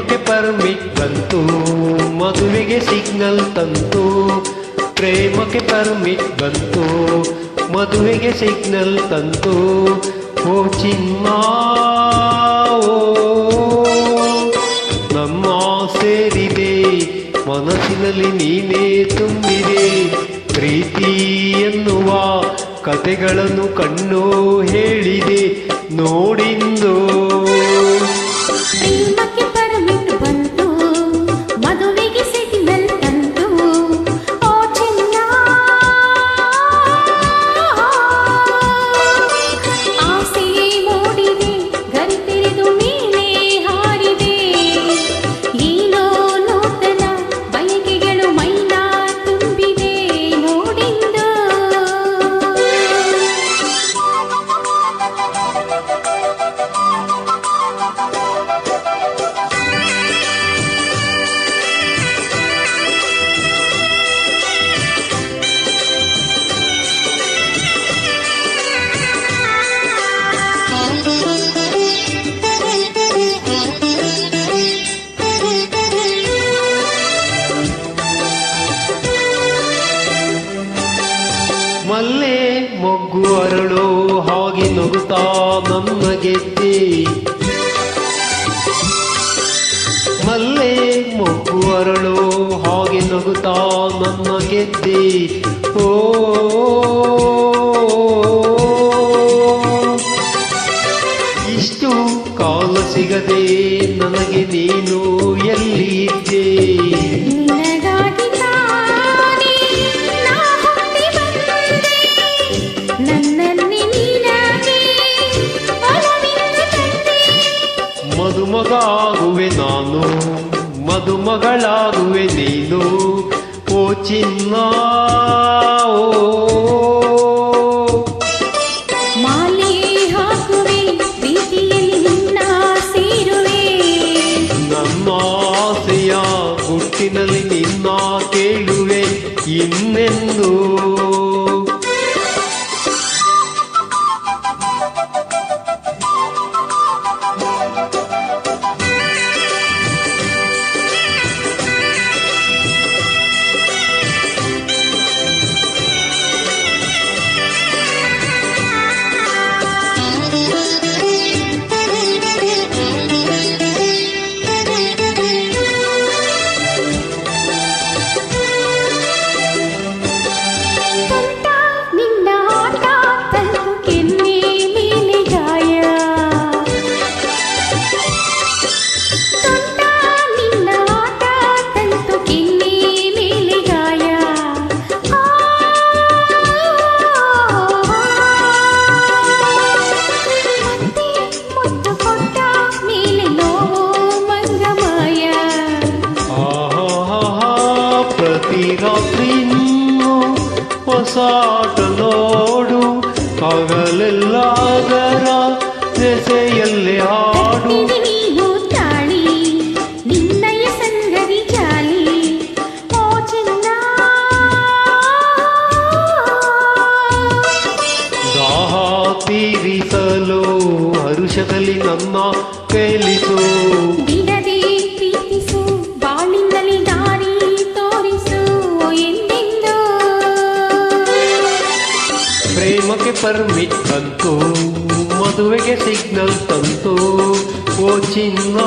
Permit ಬಂತು ಮದುವೆಗೆ signal ತಂತು. ಪ್ರೇಮಕ್ಕೆ ಪರ್ಮಿಟ್ ಬಂತು ಮದುವೆಗೆ ಸಿಗ್ನಲ್ ತಂತು. ಓ ಚಿನ್ನ ಓ, ನಮ್ಮ ಸೇರಿದೆ ಮನಸ್ಸಿನಲ್ಲಿ ನೀನೇ ತುಂಬಿದೆ. ಪ್ರೀತಿ ಎನ್ನುವ ಕತೆಗಳನ್ನು ಕಣ್ಣು ಹೇಳಿದೆ ನೋಡಿಂದು. ಮಲ್ಲೆ ಮೊಗ್ಗು ಅರಳು, ಹಾಗೆ ನಗುತ್ತಾ ನನ್ನ ಗೆದ್ದೆ. ಮಲ್ಲೆ ಮೊಗ್ಗು ಅರಳು, ಹಾಗೆ ನಗುತ್ತಾ ನನ್ನ ಗೆದ್ದೆ. ಓ, ಇಷ್ಟು ಕಾಲ ಸಿಗದೆ ನನಗೆ ನಾನು ಮದುಮಗಳಾಗುವೆ ನೀನು ಓ ಚಿನ್ನ ಓ. ಆಸೆಯ ಗುಟ್ಟಿನಲ್ಲಿ ನಿನ್ನ ಕೇಳುವೆ ಇನ್ನೆಂದು ರಾತ್ರಿ ಹೊಸಾಟ ನೋಡು. ಹಗಲೆಲ್ಲ ದೆಸೆಯಲ್ಲಿ ಹಾಡು. ತೀರಿಸಲು ಹರುಷದಲ್ಲಿ ನನ್ನ ಪ್ರೇಮಕ್ಕೆ ಪರ್ಮಿಟ್ ಬಂತು. ಮದುವೆಗೆ ಸಿಗ್ನಲ್ ತಂತು ಓ ಚಿನ್ನ